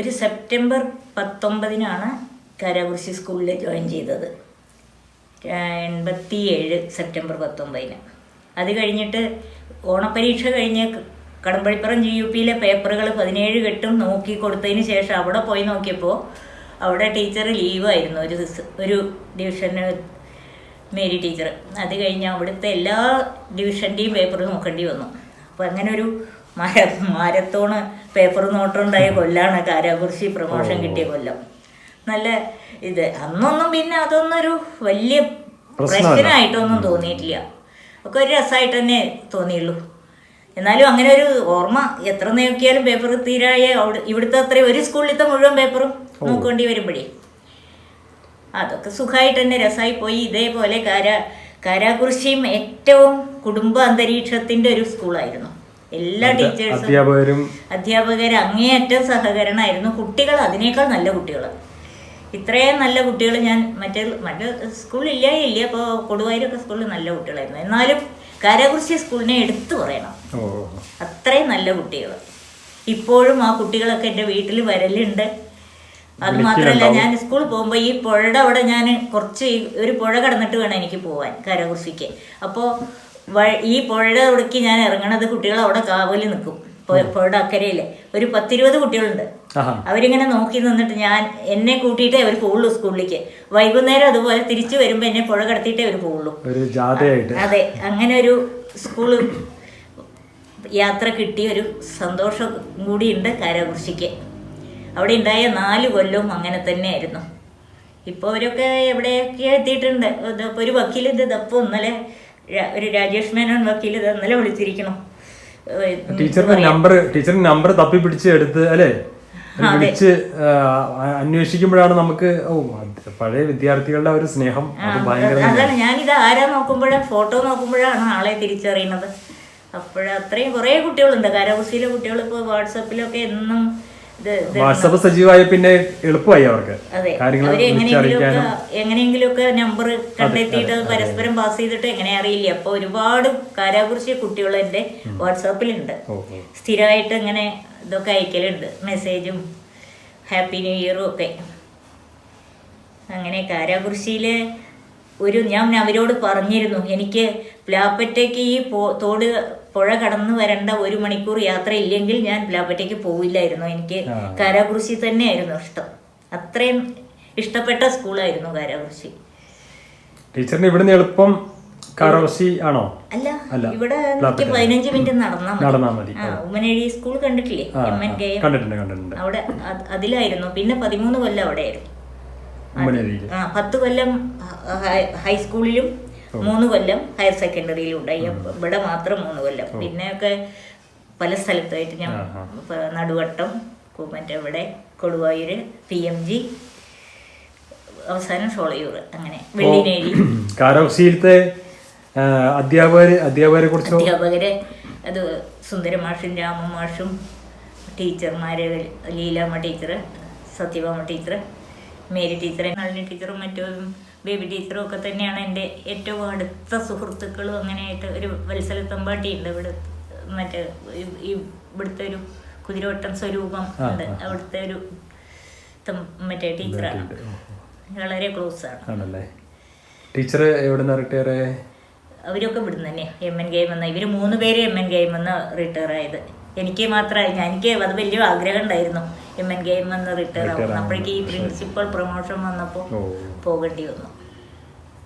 ഒരു സെപ്റ്റംബർ പത്തൊമ്പതിനാണ് കാരാകുറിശി സ്കൂളിൽ ജോയിൻ ചെയ്തത്. എൺപത്തി ഏഴ് സെപ്റ്റംബർ പത്തൊമ്പതിന്. അത് കഴിഞ്ഞിട്ട് ഓണപ്പരീക്ഷ കഴിഞ്ഞ് കടമ്പഴിപ്പുറം ജി യു പിയിലെ പേപ്പറുകൾ പതിനേഴ് കെട്ടും നോക്കി കൊടുത്തതിന് ശേഷം അവിടെ പോയി നോക്കിയപ്പോൾ അവിടെ ടീച്ചർ ലീവായിരുന്നു ഒരു ഒരു ഡിവിഷന് മേരി ടീച്ചർ അത് കഴിഞ്ഞ് അവിടുത്തെ എല്ലാ ഡിവിഷന്റെയും പേപ്പർ നോക്കേണ്ടി വന്നു. അപ്പോൾ അങ്ങനെ ഒരു മര മാരത്തോണ് പേപ്പർ നോട്ടുണ്ടായ കൊല്ലാണ് കാരാകുറിശി പ്രമോഷൻ കിട്ടിയ കൊല്ലം. നല്ല ഇത്. അന്നൊന്നും പിന്നെ അതൊന്നൊരു വലിയ പ്രശ്നമായിട്ടൊന്നും തോന്നിയിട്ടില്ല. ഒക്കെ ഒരു രസമായിട്ട് തന്നെ തോന്നിയുള്ളൂ. എന്നാലും അങ്ങനെ ഒരു ഓർമ്മ എത്ര നോക്കിയാലും പേപ്പർ തീരായ ഇവിടുത്തെ അത്രയും ഒരു സ്കൂളിലത്തെ മുഴുവൻ പേപ്പറും നോക്കേണ്ടി വരുമ്പോഴേ. അതൊക്കെ സുഖമായിട്ട് തന്നെ രസമായി പോയി. ഇതേപോലെ കാര കാരാകുറിശിയും ഏറ്റവും കുടുംബ അന്തരീക്ഷത്തിന്റെ ഒരു സ്കൂളായിരുന്നു. എല്ലാ ടീച്ചേഴ്സും അധ്യാപകരും അധ്യാപകർ അങ്ങേയറ്റം സഹകരണമായിരുന്നു. കുട്ടികൾ അതിനേക്കാൾ നല്ല കുട്ടികൾ ഇത്രയും നല്ല കുട്ടികൾ ഞാൻ മറ്റേ മറ്റേ സ്കൂളില്ല ഇല്ല അപ്പോൾ കൊടുവായൂരൊക്കെ സ്കൂളിൽ നല്ല കുട്ടികളായിരുന്നു. എന്നാലും കരകുറിശി സ്കൂളിനെ എടുത്തു പറയണം. അത്രയും നല്ല കുട്ടികൾ ഇപ്പോഴും ആ കുട്ടികളൊക്കെ എന്റെ വീട്ടിൽ വരലുണ്ട്. അത് മാത്രമല്ല ഞാൻ സ്കൂളിൽ പോകുമ്പോൾ ഈ പുഴയുടെ അവിടെ ഞാൻ കുറച്ച് ഒരു പുഴ കടന്നിട്ട് വേണം എനിക്ക് പോവാൻ കരകുറിശിക്ക് അപ്പോൾ ഈ പുഴയുടെ ഉടുക്കി ഞാൻ ഇറങ്ങണത് കുട്ടികൾ അവിടെ കാവലിൽ നിൽക്കും. പുഴ- പുഴയുടെ അക്കരയിൽ ഒരു പത്തിരുപത് കുട്ടികളുണ്ട്. അവരിങ്ങനെ നോക്കി നിന്നിട്ട് ഞാൻ എന്നെ കൂട്ടിയിട്ടേ അവർ പോകുള്ളൂ സ്കൂളിലേക്ക്. വൈകുന്നേരം അതുപോലെ തിരിച്ചു വരുമ്പോൾ എന്നെ പുഴ കടത്തിയിട്ടേ അവർ ജാഥയായിട്ട്. അതെ. അങ്ങനെ ഒരു സ്കൂൾ യാത്ര കിട്ടിയ ഒരു സന്തോഷം കൂടിയുണ്ട് കാരാകുറിശിക്ക് അവിടെ ഉണ്ടായ നാല് കൊല്ലവും അങ്ങനെ തന്നെയായിരുന്നു. ഇപ്പോൾ അവരൊക്കെ എവിടെയൊക്കെ എത്തിയിട്ടുണ്ട്. ഒരു വക്കീലിന്റെ ഇത് ഇതപ്പോൾ ഇന്നലെ ഒരു രാജേഷ് മേനോൻ വക്കീൽ ഇത് ഇന്നലെ വിളിച്ചിരിക്കണം. ടീച്ചറിന്റെ നമ്പർ ടീച്ചറിന്റെ നമ്പർ തപ്പി പിടിച്ച് എടുത്ത് അല്ലേ? വിളിച്ച് അന്വേഷിക്കുമ്പോഴാണ് നമുക്ക് ഓ പഴയ വിദ്യാർത്ഥികളുടെ ഒരു സ്നേഹം. അതാണ്. ഞാനിത് ആരാ നോക്കുമ്പോഴാ ഫോട്ടോ നോക്കുമ്പോഴാണ് ആളെ തിരിച്ചറിയുന്നത്. അപ്പോഴത്രയും കുറെ കുട്ടികളുണ്ട്. കാരാകുറിശിയിലെ കുട്ടികൾ ഇപ്പോൾ വാട്സപ്പിലൊക്കെ എന്നും വാട്സപ്പ് സജീവമായ പിന്നെ എളുപ്പമായി അവർക്ക്. കാര്യങ്ങൾ എങ്ങനെയെങ്കിലുമൊക്കെ നമ്പർ കണ്ടെത്തിയിട്ട് പരസ്പരം പാസ് ചെയ്തിട്ട് എങ്ങനെ അറിയില്ല. അപ്പൊ ഒരുപാട് കാരാകുറിച്ച് കുട്ടികൾ എന്റെ വാട്സാപ്പിലുണ്ട്. സ്ഥിരമായിട്ട് ഇങ്ങനെ ഇതൊക്കെ അയക്കലുണ്ട്. മെസ്സേജും ഹാപ്പി ന്യൂ ഇയറും ഒക്കെ. അങ്ങനെ കാരാകുറിശിയിൽ ഒരു ഞാൻ അവരോട് പറഞ്ഞിരുന്നു. എനിക്ക് പ്ലാപ്പറ്റയ്ക്ക് ഈ പോ- തോട് പുഴ കടന്നു വരേണ്ട ഒരു മണിക്കൂർ യാത്ര ഇല്ലെങ്കിൽ ഞാൻ പ്ലാപ്പറ്റയ്ക്ക് പോവില്ലായിരുന്നു. എനിക്ക്. കാരാകുറിശി തന്നെയായിരുന്നു ഇഷ്ടം. അത്രയും ഇഷ്ടപ്പെട്ട സ്കൂളായിരുന്നു കാരാകുറിശി ടീച്ചറിന് ഇവിടുന്ന് എളുപ്പം കാരാകുറിശി ആണോ? അല്ല. ഇവിടെ എനിക്ക്. പതിനഞ്ച് മിനിറ്റ് നടന്നാ മതി. ഉമ്മനഴി സ്കൂൾ കണ്ടിട്ടില്ലേ? എം എൻ കെ കണ്ടിട്ടുണ്ട് കണ്ടിട്ടുണ്ട്. അവിടെ അതിലായിരുന്നു. പിന്നെ പതിമൂന്ന് കൊല്ലം അവിടെയായിരുന്നു. ആയിരുന്നു ആ പത്ത് കൊല്ലം ഹൈസ്കൂളിലും മൂന്ന് കൊല്ലം ഹയർ സെക്കൻഡറിയിലും ഉണ്ടായി ഇവിടെ മാത്രം മൂന്ന് കൊല്ലം. പിന്നെയൊക്കെ പല സ്ഥലത്തായിട്ട് ഞാൻ നടുവട്ടം മറ്റേ ഇവിടെ കൊടുവായൂര് പി എം ജി അവസാനം ഷോളയൂർ അങ്ങനെ വെള്ളിനേഴി കാരോശിയിലത്തെ അധ്യാപകര് അധ്യാപകരെ കുറിച്ച്? അധ്യാപകരെ അത് സുന്ദരമാഷും രാമമാഷും ടീച്ചർമാര് Leelamma teacher Sathyabhama teacher Mary teacher Nalini ടീച്ചറും മറ്റും ബേബി ടീച്ചറും ഒക്കെ തന്നെയാണ് എന്റെ ഏറ്റവും അടുത്ത സുഹൃത്തുക്കളും അങ്ങനെയായിട്ട് ഒരു വത്സലത്തമ്പാട്ടി ഉണ്ട് ഇവിടെ മറ്റേ ഇവിടുത്തെ ഒരു കുതിരവട്ടം സ്വരൂപം ഉണ്ട്. അവിടുത്തെ ഒരു മറ്റേ ടീച്ചറാണ് വളരെ ക്ലോസ് ആണ്. ആണല്ലേ? ടീച്ചർ റിട്ടയർ അവരൊക്കെ ഇവിടുന്ന് തന്നെ എം എൻ ഗെയിം എന്ന ഇവർ മൂന്ന് പേര് എം എൻ ഗെയിം എന്ന റിട്ടയർ ആയത്. എനിക്ക് മാത്രമായി ഞാൻ എനിക്ക് അത് വലിയ ആഗ്രഹം ഉണ്ടായിരുന്നു. എം എൻ ഗെയിം എന്ന് റിട്ടയർ ആവുന്നു ആവും അപ്പോഴേക്ക് ഈ പ്രിൻസിപ്പൽ പ്രൊമോഷൻ വന്നപ്പോൾ പോകേണ്ടി വന്നു.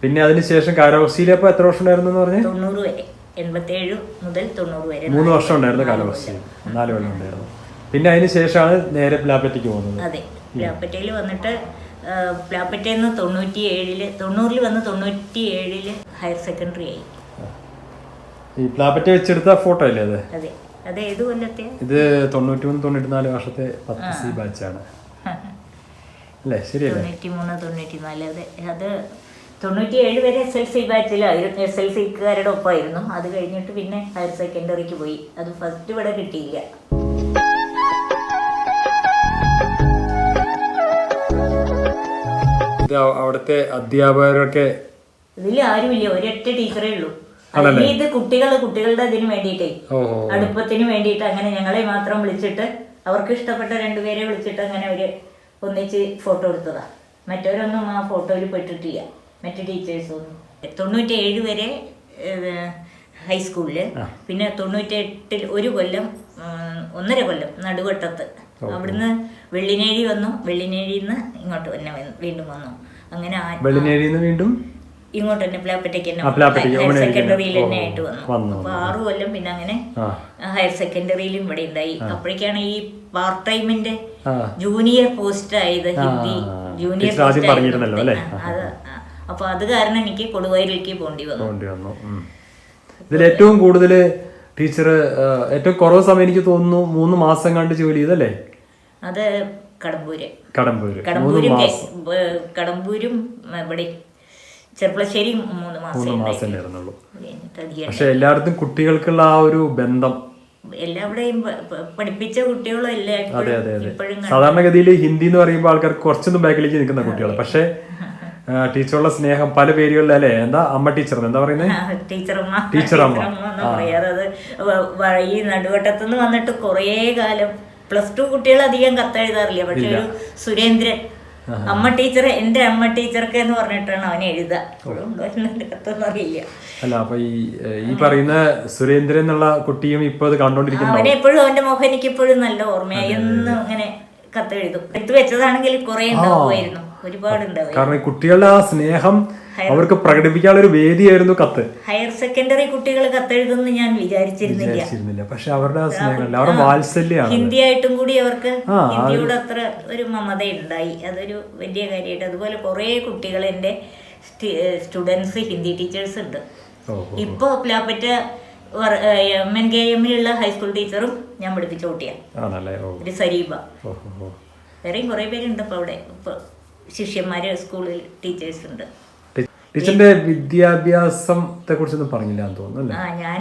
പിന്നെ അതിനുശേഷം കാലാവസ്ഥയിലപ്പോ അപ്പൊ എത്ര വർഷം ഉണ്ടായിരുന്നു പറഞ്ഞു? തൊണ്ണൂറ് വരെ. എൺപത്തേഴ് മുതൽ തൊണ്ണൂറ് വരെ. മൂന്ന് വർഷം ഉണ്ടായിരുന്നു കാലാവസ്ഥയിൽ. നാല് കൊല്ലം ഉണ്ടായിരുന്നു. പിന്നെ അതിന് ശേഷമാണ് നേരെ പ്ലാപ്പറ്റയ്ക്ക് പോകുന്നത്. അതെ. പ്ലാപ്പറ്റയിൽ വന്നിട്ട് പ്ലാപ്പറ്റയിൽ നിന്ന് തൊണ്ണൂറ്റി ഏഴിൽ തൊണ്ണൂറിൽ വന്ന് തൊണ്ണൂറ്റി ഏഴിൽ ഹയർ സെക്കൻഡറി ആയി. ഈ പ്ലാപ്പറ്റ വെച്ചെടുത്ത ഫോട്ടോ അല്ലേ അതെ? അതെ. അത് ഏത് കൊല്ലത്തെ? ഇത് തൊണ്ണൂറ്റി മൂന്ന് തൊണ്ണൂറ്റി നാല് വർഷത്തെ പത്ത് സി ബാച്ചാണ്. അല്ലേ? ശരിയല്ലേ? തൊണ്ണൂറ്റി മൂന്ന് തൊണ്ണൂറ്റി നാല് അതെ അത് തൊണ്ണൂറ്റി ഏഴ് വരെ എസ് എൽ സി ബാച്ചിലായിരുന്നു എസ് എൽ സിക്കാരുടെ ഒപ്പമായിരുന്നു. അത് കഴിഞ്ഞിട്ട് പിന്നെ ഹയർ സെക്കൻഡറിക്ക് പോയി. അത് ഫസ്റ്റ് ഇവിടെ കിട്ടിയില്ല. ഇത് അവിടുത്തെ അധ്യാപകരൊക്കെ ഇതിൽ ആരുമില്ല. ഒരൊറ്റ ടീച്ചറേ ഉള്ളൂ. ഇത് കുട്ടികൾ കുട്ടികളുടെ ഇതിന് വേണ്ടിയിട്ടേ അടുപ്പത്തിന് വേണ്ടിയിട്ട് അങ്ങനെ ഞങ്ങളെ മാത്രം വിളിച്ചിട്ട് അവർക്ക് ഇഷ്ടപ്പെട്ട രണ്ടുപേരെ വിളിച്ചിട്ട് അങ്ങനെ അവർ ഒന്നിച്ച് ഫോട്ടോ എടുത്തതാ. മറ്റവരൊന്നും ആ ഫോട്ടോയിൽ പെട്ടിട്ടില്ല. മറ്റു ടീച്ചേഴ്സൊന്നും തൊണ്ണൂറ്റേഴ് വരെ ഏഹ്, ഹൈസ്കൂളിൽ പിന്നെ തൊണ്ണൂറ്റെട്ടിൽ ഒരു കൊല്ലം ഒന്നര കൊല്ലം നടുവട്ടത്ത്. അവിടുന്ന് വെള്ളിനേഴി വന്നു. വെള്ളിനേഴിന്ന് നിന്ന് ഇങ്ങോട്ട് തന്നെ വീണ്ടും വന്നു. അങ്ങനെ വെള്ളിനേഴിന്ന് വീണ്ടും? ഇങ്ങോട്ട് തന്നെ പ്ലാപ്പറ്റേക്ക് തന്നെ സെക്കൻഡറിയിൽ തന്നെ ആയിട്ട് വന്നു. അപ്പൊ ആറു കൊല്ലം പിന്നെ അങ്ങനെ ഹയർ സെക്കൻഡറിയിലും ഇവിടെ ഉണ്ടായി. അപ്പോഴേക്കാണ് ഈ പാർട്ട് ടൈമിന്റെ ജൂനിയർ പോസ്റ്റ് ആയത് ഹിന്ദി ജൂനിയർ പോസ്റ്റ്? അത് അപ്പൊ അത് കാരണം എനിക്ക് കൊടുവയലിലേക്ക് പോണ്ടി വന്നു. ഇതിൽ ഏറ്റവും കൂടുതൽ ടീച്ചർ ഏറ്റവും കുറവ് സമയം എനിക്ക് തോന്നുന്നു മൂന്ന് മാസം കണ്ട് ജോലി ചെയ്തല്ലേ അത് കടമ്പൂര്. കടമ്പൂര്. കടമ്പൂരും കടമ്പൂരും ഇവിടെ ചെർപ്പളശ്ശേരി മൂന്ന് മാസം മൂന്ന്. മാസം ആയിരുന്നുള്ളൂ കഴിഞ്ഞിട്ട് അധികം പക്ഷെ എല്ലായിടത്തും കുട്ടികൾക്കുള്ള ആ ഒരു ബന്ധം. എല്ലാവിടെയും പ- പ- പഠിപ്പിച്ച കുട്ടികളും എല്ലാം അതെ ഇപ്പോഴും അതെ അതെ. ഇപ്പോഴും സാധാരണഗതിയിൽ ഹിന്ദി എന്ന് പറയുമ്പോൾ ആൾക്കാർക്ക് കുറച്ചൊന്നും ബാക്കിലേക്ക് നിൽക്കുന്ന കുട്ടികൾ പക്ഷേ ആ, ടീച്ചറുള്ള സ്നേഹം പല പേരുകളിൽ അല്ലേ? എന്താ അമ്മ ടീച്ചർ എന്താ പറയുന്നത് ടീച്ചർ ടീച്ചറമ്മ. ടീച്ചറമ്മ. എന്ന് വ- നടുവട്ടത്തുനിന്ന് വന്നിട്ട് കുറേ കാലം. പ്ലസ് ടു കുട്ടികൾ അധികം കത്തെഴുതാറില്ല. പക്ഷെ ഒരു സുരേന്ദ്രൻ അമ്മ ടീച്ചർ എന്റെ അമ്മ ടീച്ചർക്ക് എന്ന് പറഞ്ഞിട്ടാണ് അവൻ എഴുതുക. ഉണ്ടോ അറിയില്ല. അല്ല അപ്പൊ ഈ ഈ പറയുന്ന സുരേന്ദ്രൻ എന്നുള്ള കുട്ടിയും ഇപ്പൊ ഇത് കണ്ടോണ്ടിരിക്കുന്നു അവനെ എപ്പോഴും അവന്റെ മുഖം എനിക്ക് ഇപ്പോഴും നല്ല ഓർമ്മയായി. എന്നും കത്ത് എഴുതും എടുത്തു വെച്ചതാണെങ്കിൽ കുറെ ഉണ്ടാവുമായിരുന്നു. ഒരുപാട് ഉണ്ടാവും കാരണം കുട്ടികളുടെ ആ സ്നേഹം അവർക്ക് പ്രകടിപ്പിക്കാനുള്ള ഒരു വേദിയായിരുന്നു കത്ത്. ഹയർ സെക്കൻഡറി കുട്ടികൾ കത്തെഴുതുന്നു ഞാൻ വിചാരിച്ചിരുന്നില്ല. പക്ഷെ അവരുടെ സ്നേഹമല്ല സ്നേഹം അവരുടെ വാത്സല്യാണ് ഹിന്ദി ആയിട്ടും കൂടി അവർക്ക് ഹിന്ദിയോട് അത്ര ഒരു മമത ഉണ്ടായി അതൊരു വലിയ കാര്യമായിട്ട്. അതുപോലെ കുറേ കുട്ടികൾ എന്റെ സ്റ്റുഡൻസ് ഹിന്ദി ടീച്ചേഴ്സ് ഉണ്ട്. ഇപ്പൊ ഇപ്പോൾ പ്ലാപ്പറ്റ എം എൻ കെ എമ്മിലുള്ള ഹൈസ്കൂൾ ടീച്ചറും ഞാൻ പഠിപ്പിച്ച കുട്ടിയാണ് സരീബ. വേറെയും കുറേ പേരുണ്ട് ഇപ്പോൾ അവിടെ. ഇപ്പോൾ ശിഷ്യന്മാർ സ്കൂളിൽ ടീച്ചേഴ്സ് ഉണ്ട്. ടീച്ചറിന്റെ വിദ്യാഭ്യാസത്തെ കുറിച്ചൊന്നും പറഞ്ഞില്ല എന്ന് തോന്നുന്നു ആ ഞാൻ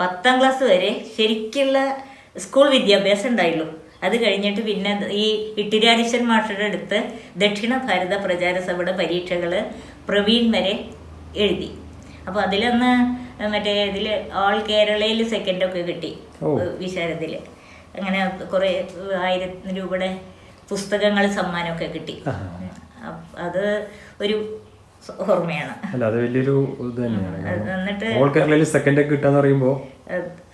പത്താം ക്ലാസ് വരെ ശരിക്കുള്ള സ്കൂൾ വിദ്യാഭ്യാസം ഉണ്ടായുള്ളൂ. അത് കഴിഞ്ഞിട്ട് പിന്നെ ഈ ഇട്ടിരാരിശൻ മാഷയുടെ അടുത്ത് ദക്ഷിണ ഭാരത പ്രചാര സഭയുടെ പരീക്ഷകൾ പ്രവീൺ വരെ എഴുതി. അപ്പോൾ അതിലൊന്ന് മറ്റേ ഇതിൽ ഓൾ കേരളയിൽ സെക്കൻഡൊക്കെ കിട്ടി. വിശാരത്തിൽ അങ്ങനെ കുറേ ആയിരം രൂപയുടെ പുസ്തകങ്ങൾ സമ്മാനമൊക്കെ കിട്ടി. അത് ഒരു ഓർമ്മയാണ്. അല്ല അത് വലിയൊരു ഇത് തന്നെയാണ്. എന്നിട്ട് ഓൾ കേരളയിൽ സെക്കൻഡ് ഒക്കെ കിട്ടാന്ന് പറയുമ്പോ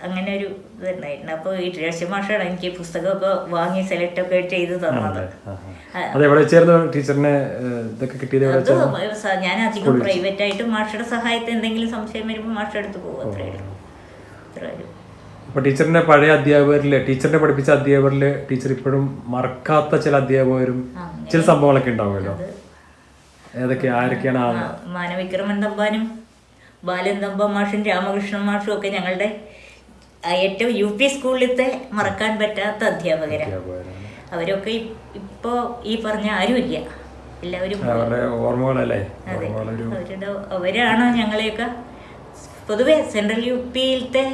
അങ്ങനെ ഒരു ഇതുണ്ടായിരുന്നു അപ്പോൾ ഈ ടീച്ചർ മാഷാണ് എനിക്ക് പുസ്തകമൊക്കെ വാങ്ങി സെലക്ട് ഒക്കെ ചെയ്ത് തന്നത്. ടീച്ചറിനെ ഇതൊക്കെ കിട്ടിയത് ഞാൻ അധികം പ്രൈവറ്റ് ആയിട്ട് മാഷയുടെ സഹായത്തിൽ എന്തെങ്കിലും സംശയം വരുമ്പോൾ മാഷ എടുത്ത് പോകും. അത്രയുള്ളൂ അത്രേ ഉള്ളൂ. അപ്പൊ ടീച്ചറിന്റെ പഴയ അധ്യാപകരിൽ ടീച്ചറിനെ പഠിപ്പിച്ച അധ്യാപകരിൽ ടീച്ചർ ഇപ്പോഴും മറക്കാത്ത ചില അധ്യാപകരും ചില സംഭവങ്ങളൊക്കെ ഉണ്ടാവുമല്ലോ? ആരൊക്കെയാണ് മാനവിക്രമൻ തമ്പാനും ബാലൻ തമ്പ മാഷും രാമകൃഷ്ണൻ മാഷും ഒക്കെ ഞങ്ങളുടെ ഏറ്റവും യു പി സ്കൂളിലത്തെ മറക്കാൻ പറ്റാത്ത അധ്യാപകരാണ്. അവരൊക്കെ ഇപ്പോ ഈ പറഞ്ഞ ആരുമില്ല. എല്ലാവരും അവരുടെ ഓർമ്മകളല്ലേ? അതെ. ഓർമ്മകളൊരു അവരുടെ അവരാണ് ഞങ്ങളെയൊക്കെ? പൊതുവെ സെൻട്രൽ യു പിയിലത്തെ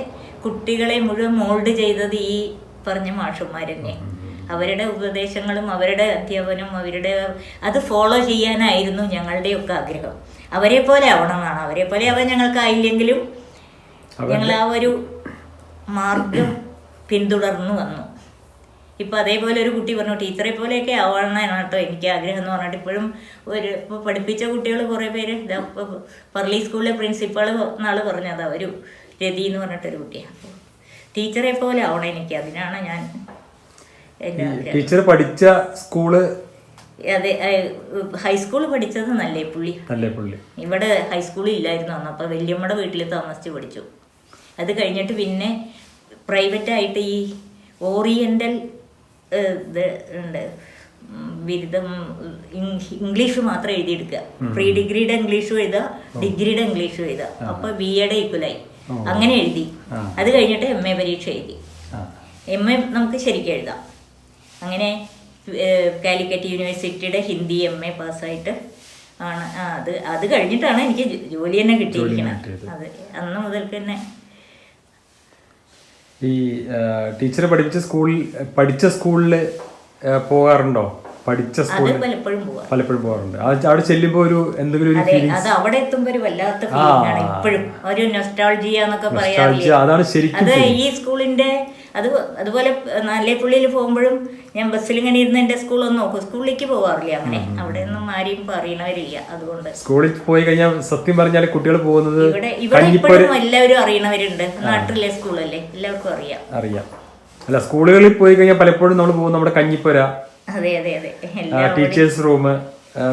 കുട്ടികളെ മുഴുവൻ മോൾഡ് ചെയ്തത് ഈ പറഞ്ഞ മാഷന്മാർ തന്നെ അവരുടെ ഉപദേശങ്ങളും അവരുടെ അധ്യാപനം അവരുടെ അത് ഫോളോ ചെയ്യാനായിരുന്നു ഞങ്ങളുടെയൊക്കെ ആഗ്രഹം. അവരെ പോലെ ആവണമെന്നാണ്. അവരെ പോലെ അവ ഞങ്ങൾക്കായില്ലെങ്കിലും ഞങ്ങൾ ആ ഒരു മാർഗം പിന്തുടർന്നു വന്നു. ഇപ്പൊ അതേപോലെ ഒരു കുട്ടി പറഞ്ഞു ടീച്ചറെ പോലെയൊക്കെ ആവണമെന്നാണ് കേട്ടോ എനിക്ക് ആഗ്രഹം എന്ന് പറഞ്ഞിട്ട് ഇപ്പോഴും ഒരു ഇപ്പോൾ പഠിപ്പിച്ച കുട്ടികൾ കുറേ പേര് പർലി സ്കൂളിലെ പ്രിൻസിപ്പാൾ നാൾ പറഞ്ഞത് ഒരു രതി എന്ന് പറഞ്ഞിട്ടൊരു കുട്ടിയാണ്. ടീച്ചറെ പോലെ ആവണം എനിക്ക്. അതിനാണ് ഞാൻ ടീച്ചർ പഠിച്ച സ്കൂൾ അതെ ഹൈസ്കൂളിൽ പഠിച്ചത് നല്ലേ പുള്ളി അല്ലേ പുള്ളി ഇവിടെ ഹൈസ്കൂളിൽ ഇല്ലായിരുന്നു അന്ന് അപ്പോൾ വല്യമ്മയുടെ വീട്ടിൽ താമസിച്ച് പഠിച്ചു. അത് കഴിഞ്ഞിട്ട് പിന്നെ പ്രൈവറ്റ് ആയിട്ട് ഈ ഓറിയന്റൽ ഇത് ഉണ്ട്. ബിരുദം ഇംഗ്ലീഷ് മാത്രം എഴുതിയെടുക്കുക. പ്രീ ഡിഗ്രിയുടെ ഇംഗ്ലീഷും എഴുതുക ഡിഗ്രിയുടെ ഇംഗ്ലീഷും എഴുതുക. അപ്പോൾ ബി എയുടെ ഈക്വലായി. അങ്ങനെ എഴുതി. അത് കഴിഞ്ഞിട്ട് എം എ പരീക്ഷ എഴുതി. എം എ നമുക്ക് ശരിക്കും എഴുതാം. അങ്ങനെ കാലിക്കറ്റ് യൂണിവേഴ്സിറ്റിയുടെ ഹിന്ദി എം എ പാസ്സായിട്ട് ആണ്. അത് അത് കഴിഞ്ഞിട്ടാണ് എനിക്ക് ജോലി തന്നെ കിട്ടിയിരിക്കുന്നത് അത് അന്ന് മുതൽക്ക് തന്നെ. ഈ ടീച്ചർ പഠിപ്പിച്ച സ്കൂളിൽ പഠിച്ച സ്കൂളിൽ പോകാറുണ്ടോ? പഠിച്ച സ്കൂളിൽ പലപ്പോഴും പോകാറുണ്ട്. അവിടെ ചെല്ലുമ്പോൾ ഒരു എന്തെങ്കിലും ഒരു അത് അവിടെ എത്തുമ്പോ ഒരു വല്ലാത്ത ഫീലിംഗ് ആണ് ഇപ്പോഴും. ഒരു നൊസ്റ്റാൾജിയ എന്നൊക്കെ പറയാറില്ലേ? അതാണ് ശരിക്കും അത് ഈ സ്കൂളിന്റെ അത് അതുപോലെ നല്ലേപ്പുള്ളിയിൽ പോകുമ്പോഴും ഞാൻ ബസ്സിൽ ഇങ്ങനെ ഇരുന്ന് എന്റെ സ്കൂളൊന്നും നോക്കും. സ്കൂളിലേക്ക് പോകാറില്ല അങ്ങനെ. അവിടെ ഒന്നും ആരെയും പറയണവരില്ല. അതുകൊണ്ട് സ്കൂളിൽ പോയി കഴിഞ്ഞാൽ സത്യം പറഞ്ഞാൽ കുട്ടികൾ പോകുന്നത് ഇവിടെ ഇവിടെ ഇപ്പോഴും എല്ലാവരും അറിയണവരുണ്ട്. നാട്ടിലെ സ്കൂളല്ലേ. എല്ലാവർക്കും അറിയാം. അറിയാം. അല്ല സ്കൂളുകളിൽ പോയി കഴിഞ്ഞാൽ പലപ്പോഴും നമ്മൾ പോകും. നമ്മുടെ കഞ്ഞിപ്പുര അതെ അതെ അതെ. എല്ലാ ടീച്ചേഴ്സ് റൂം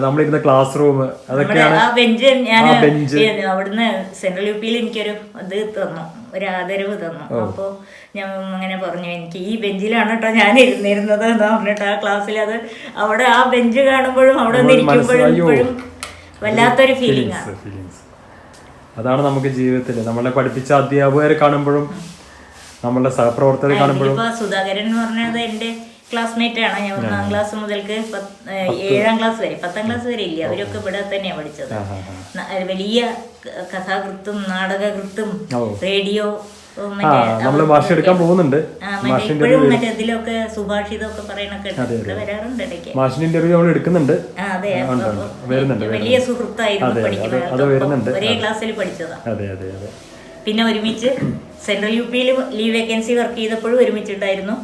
നമ്മളിരുന്ന ക്ലാസ് റൂം അതൊക്കെയാണ് ആ ബെഞ്ച് ഞാൻ ആ ബെഞ്ച്. അവിടുന്ന് സെൻട്രൽ യു പിയിൽ എനിക്കൊരു ഇത് തന്നു. ഒരു ആദരവ് തന്നു അപ്പോൾ ഞാൻ അങ്ങനെ പറഞ്ഞു എനിക്ക് ഈ ബെഞ്ചിലാണ് കേട്ടോ ഞാൻ ഇരുന്നിരുന്നത് എന്ന് പറഞ്ഞിട്ട് ആ ക്ലാസ്സിൽ അത് അവിടെ ആ ബെഞ്ച് കാണുമ്പോഴും അവിടെ ഇരിക്കുമ്പോഴും വല്ലാത്തൊരു ഫീലിംഗ് ആണ് അതാണ് നമുക്ക് ജീവിതത്തിൽ നമ്മളെ പഠിപ്പിച്ച അധ്യാപകരെ കാണുമ്പോഴും നമ്മളുടെ സഹപ്രവർത്തകരെ കാണുമ്പോഴും സുധാകരൻ എന്ന് പറഞ്ഞത് എന്റെ ക്ലാസ്മേറ്റ് ആണ്. ഞാൻ ഒന്നാം ക്ലാസ് മുതൽക്ക് ഏഴാം ക്ലാസ് വരെ പത്താം ക്ലാസ് വരെ ഇല്ല. അവരൊക്കെ ഇവിടെ തന്നെയാണ് പഠിച്ചത്. വലിയ കഥാകൃത്തും നാടകകൃത്തും റേഡിയോ നമ്മൾ ഭാഷ എടുക്കാൻ പോകുന്നുണ്ട്. ഇതിലൊക്കെ സുഭാഷിതമൊക്കെ പറയണൊക്കെ മാഷിന്റെ ഇന്റർവ്യൂ നമ്മൾ എടുക്കുന്നുണ്ട്. വരുന്നുണ്ട്, വലിയ സുഹൃത്തായിരുന്നു അതെ, വരുന്നുണ്ട്. ഒരേ ക്ലാസ്സിൽ പഠിച്ചതാ. അതെ അതെ അതെ. പിന്നെ ഒരുമിച്ച് സെൻട്രൽ യു പിയിൽ ലീവ് വേക്കൻസി വർക്ക് ചെയ്തപ്പോഴും ഒരുമിച്ചുണ്ടായിരുന്നു.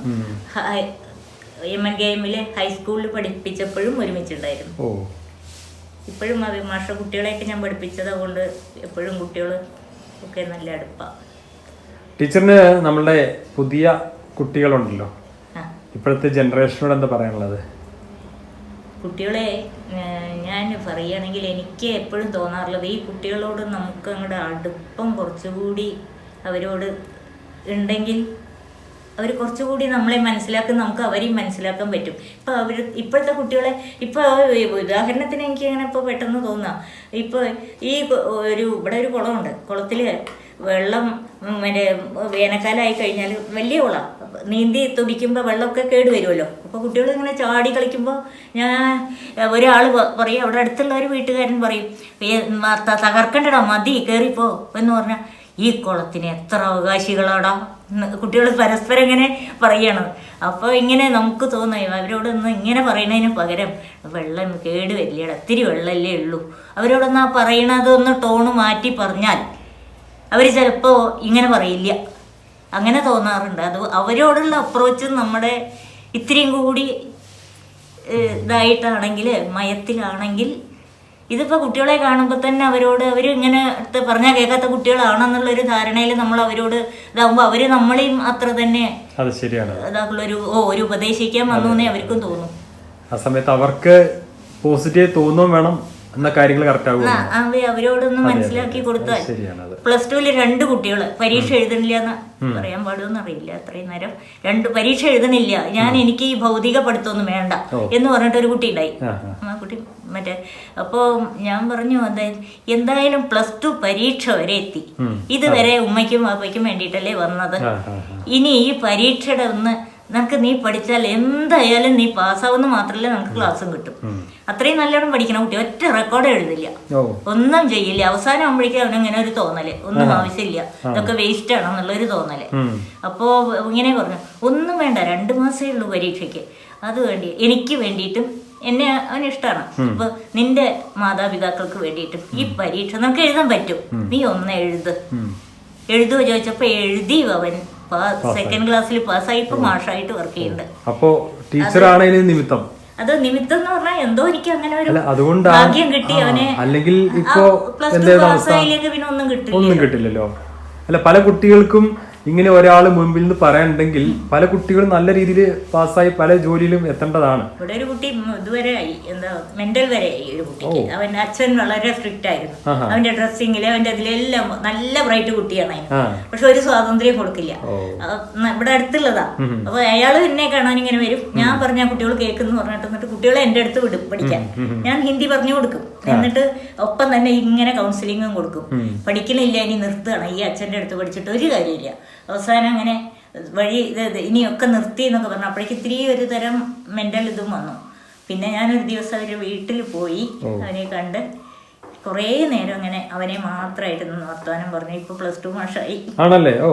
എം എൻ കെ എമ്മിൽ ഹൈസ്കൂളിൽ പഠിപ്പിച്ചപ്പോഴും ഒരുമിച്ചുണ്ടായിരുന്നു. ഇപ്പോഴും മാഷ കുട്ടികളെയൊക്കെ ഞാൻ പഠിപ്പിച്ചത് കൊണ്ട് എപ്പോഴും കുട്ടികൾ ഒക്കെ നല്ല അടുപ്പാണ് ടീച്ചറിന് നമ്മളുടെ പുതിയ കുട്ടികളുണ്ടല്ലോ. ഇപ്പോഴത്തെ ജനറേഷനോട് എന്താ പറയാനുള്ളത്? കുട്ടികളെ ഞാൻ പറയുകയാണെങ്കിൽ എനിക്ക് എപ്പോഴും തോന്നാറുള്ളത് ഈ കുട്ടികളോട് നമുക്ക് അങ്ങോട്ട് അടുപ്പം കുറച്ചുകൂടി അവരോട് ഉണ്ടെങ്കിൽ അവർ കുറച്ചുകൂടി നമ്മളെ മനസ്സിലാക്കും നമുക്ക് അവരെയും മനസ്സിലാക്കാൻ പറ്റും. ഇപ്പോൾ അവർ ഇപ്പോഴത്തെ കുട്ടികളെ ഇപ്പോൾ ഉദാഹരണത്തിന് എനിക്ക് അങ്ങനെ ഇപ്പോൾ പെട്ടെന്ന് തോന്നാം. ഇപ്പോൾ ഈ ഒരു ഇവിടെ ഒരു കുളമുണ്ട്. കുളത്തിൽ വെള്ളം മറ്റേ വേനൽക്കാലമായി കഴിഞ്ഞാൽ വലിയ കുളം. നീന്തി തുടിക്കുമ്പോൾ വെള്ളമൊക്കെ കേട് വരുമല്ലോ. അപ്പോൾ കുട്ടികൾ ഇങ്ങനെ ചാടി കളിക്കുമ്പോൾ ഞാൻ ഒരാൾ പറയും അവിടെ അടുത്തുള്ള ഒരു വീട്ടുകാരൻ പറയും "ഏ, മ- ത- തകർക്കണ്ടടാ മതി കയറിപ്പോ എന്ന് പറഞ്ഞാൽ ഈ കുളത്തിന് എത്ര അവകാശികളാടാ? കുട്ടികൾ പരസ്പരം ഇങ്ങനെ പറയണത് അപ്പോൾ ഇങ്ങനെ നമുക്ക് തോന്നും അവരോടൊന്ന് ഇങ്ങനെ പറയുന്നതിന് പകരം വെള്ളം കേട് വരില്ലടാ ഒത്തിരി വെള്ളമല്ലേ ഉള്ളൂ. അവരോടൊന്ന് ആ പറയണതൊന്ന് ടോണ് മാറ്റി പറഞ്ഞാൽ അവർ ചിലപ്പോൾ ഇങ്ങനെ പറയില്ല. അങ്ങനെ തോന്നാറുണ്ട്. അത് അവരോടുള്ള അപ്രോച്ച് നമ്മുടെ ഇത്രയും കൂടി ഇതായിട്ടാണെങ്കിൽ മയത്തിലാണെങ്കിൽ ഇതിപ്പോൾ കുട്ടികളെ കാണുമ്പോൾ തന്നെ അവരോട് അവർ ഇങ്ങനെ അടുത്ത് പറഞ്ഞാൽ കേൾക്കാത്ത കുട്ടികളാണെന്നുള്ളൊരു ധാരണയിൽ നമ്മൾ അവരോട് ഇതാകുമ്പോൾ അവർ നമ്മളെയും അത്ര തന്നെ അത് ശരിയാണ്. ഇതാക്കുള്ളൊരു ഓ ഒരു ഉപദേശിക്കാൻ വന്നു എന്നേ അവർക്കും തോന്നും. ആ സമയത്ത് അവർക്ക് പോസിറ്റീവ് തോന്നും വേണം. എന്ന കാര്യങ്ങൾ കറക്റ്റ് ആകും അവരോടൊന്ന് മനസ്സിലാക്കി കൊടുത്താൽ പ്ലസ് ടുവിൽ രണ്ട് കുട്ടികൾ പരീക്ഷ എഴുതണില്ല എന്ന് പറയാൻ പാടുമെന്ന് അറിയില്ല അത്രയും നേരം. രണ്ട് പരീക്ഷ എഴുതണില്ല. ഞാൻ എനിക്ക് ഈ ഭൗതിക പഠിത്തമൊന്നും വേണ്ട എന്ന് പറഞ്ഞിട്ട് ഒരു കുട്ടി ഉണ്ടായി. ആ കുട്ടി മറ്റേ അപ്പോൾ ഞാൻ പറഞ്ഞു അതായത് എന്തായാലും പ്ലസ് ടു പരീക്ഷ വരെ എത്തി. ഇതുവരെ ഉമ്മയ്ക്കും വാപ്പയ്ക്കും വേണ്ടിയിട്ടല്ലേ വന്നത്. ഇനി ഈ പരീക്ഷയുടെ ഒന്ന് നിനക്ക് നീ പഠിച്ചാൽ എന്തായാലും നീ പാസ്സാവുന്ന മാത്രമല്ല നമുക്ക് ക്ലാസ്സും കിട്ടും. അത്രയും നല്ലോണം പഠിക്കണം കുട്ടി. ഒറ്റ റെക്കോർഡ് എഴുതില്ല ഒന്നും ചെയ്യില്ല. അവസാനം ആകുമ്പോഴേക്കും അവനങ്ങനെ ഒരു തോന്നൽ. ഒന്നും ആവശ്യമില്ല. ഇതൊക്കെ വേസ്റ്റ് ആണെന്നുള്ളൊരു തോന്നൽ. ഉം. അപ്പോ ഇങ്ങനെ പറഞ്ഞു. ഒന്നും വേണ്ട. രണ്ട് മാസമേ ഉള്ളൂ പരീക്ഷയ്ക്ക്. അത് വേണ്ടി. എനിക്ക് വേണ്ടിയിട്ടും എന്നെ അവന് ഇഷ്ടമാണ് അപ്പൊ നിന്റെ മാതാപിതാക്കൾക്ക് വേണ്ടിയിട്ടും ഈ പരീക്ഷ നമുക്ക് എഴുതാൻ പറ്റും. നീ ഒന്ന് എഴുത്. എഴുതുക ചോദിച്ചപ്പോ എഴുതി അവൻ? സെക്കൻഡ് ക്ലാസ്സിൽ പാസ്സായി ഇപ്പൊ മാഷായിട്ട് വർക്ക് ചെയ്യുന്നുണ്ട്. അപ്പോ ടീച്ചറാണ് നിമിത്തം. അത് നിമിത്തം എന്ന് പറഞ്ഞാൽ എന്തോ എനിക്ക് അങ്ങനെ ഒരു ഭാഗ്യം കിട്ടി അവനെ. അല്ലെങ്കിൽ ഇപ്പോ പ്ലസ് ടു പാസ്സായില്ലെങ്കിൽ പിന്നെ ഒന്നും കിട്ടില്ല ഒന്നും കിട്ടില്ലല്ലോ. അല്ല പല കുട്ടികൾക്കും ഇങ്ങനെ ഒരാൾ മുമ്പിൽ നിന്ന് പറയണ്ടെങ്കിൽ പല കുട്ടികളും നല്ല രീതിയിൽ പാസ്സായി പല ജോലിയിലും എത്തേണ്ടതാണ്. ഇവിടെ ഒരു കുട്ടി ഇതുവരെ ആയി. എന്താ മെന്റൽ വരെ ആയി ഒരു കുട്ടിക്ക്. അവൻ അച്ഛൻ വളരെ സ്ട്രിക്റ്റ് ആയിരുന്നു. അവന്റെ ഡ്രസ്സിംഗിൽ അവന്റെ അതിലെല്ലാം നല്ല ബ്രൈറ്റ് കുട്ടിയാണ് അതിന് പക്ഷെ ഒരു സ്വാതന്ത്ര്യം കൊടുക്കില്ല. ഇവിടെ അടുത്തുള്ളതാ. അപ്പൊ അയാൾ എന്നെ കാണാൻ ഇങ്ങനെ വരും. ഞാൻ പറഞ്ഞ കുട്ടികൾ കേൾക്കുന്നു പറഞ്ഞിട്ട് എന്നിട്ട് കുട്ടികളെ എന്റെ അടുത്ത് വിടും പഠിക്കാൻ. ഞാൻ ഹിന്ദി പറഞ്ഞു കൊടുക്കും. എന്നിട്ട് ഒപ്പം തന്നെ ഇങ്ങനെ കൗൺസിലിങ്ങും കൊടുക്കും. പഠിക്കണില്ല ഇനി നിർത്തുകയാണ് ഈ അച്ഛന്റെ അടുത്ത് പഠിച്ചിട്ട് ഒരു കാര്യമില്ല അവസാനം അങ്ങനെ വഴി ഇത് ഇനിയൊക്കെ നിർത്തി എന്നൊക്കെ പറഞ്ഞു. അപ്പോഴേക്ക് ഇത്തിരി ഒരു തരം മെന്റൽ ഇതും വന്നു. പിന്നെ ഞാനൊരു ദിവസം അവരുടെ വീട്ടിൽ പോയി അവനെ കണ്ട് കുറേ നേരം അങ്ങനെ അവനെ മാത്രമായിട്ട് നിന്ന് വർത്തമാനം പറഞ്ഞു. ഇപ്പൊ പ്ലസ് ടു മാഷായി. ആണല്ലേ? ഓ.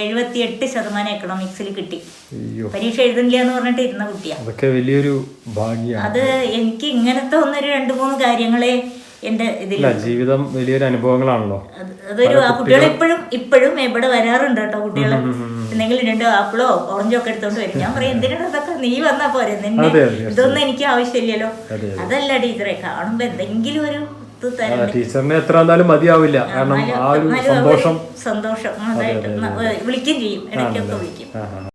എഴുപത്തി എട്ട് ശതമാനം എക്കണോമിക്സിൽ കിട്ടി. പരീക്ഷ എഴുതുന്നില്ല എന്ന് പറഞ്ഞിട്ട് ഇരുന്ന കുട്ടിയാ. അതൊക്കെ വലിയൊരു അത് എനിക്ക് ഇങ്ങനത്തെ ഒന്നൊരു രണ്ട് മൂന്ന് കാര്യങ്ങളെ എന്റെ ഇതിൽ ജീവിതം വലിയൊരു അനുഭവങ്ങളാണല്ലോ. അതൊരു ആ കുട്ടികൾ ഇപ്പോഴും ഇപ്പോഴും എവിടെ വരാറുണ്ട് കേട്ടോ കുട്ടികളെ. എന്തെങ്കിലും രണ്ട് ആപ്പിളോ ഓറഞ്ചോ ഒക്കെ എടുത്തോണ്ട് വരും. ഞാൻ പറയും എന്തിനാണ് അതൊക്കെ? നീ വന്നാ പോരെ. നിന്നെ ഇതൊന്നും എനിക്ക് ആവശ്യമില്ലല്ലോ. അതെ, അതല്ല ടീച്ചറെ കാണുമ്പോ എന്തെങ്കിലും ഒരു ടീച്ചറിനെ എത്ര എന്തായാലും മതിയാവില്ല. കാരണം ആ ഒരു സന്തോഷം. സന്തോഷം. വിളിക്കുകയും ചെയ്യും. ഇടയ്ക്കൊക്കെ വിളിക്കും.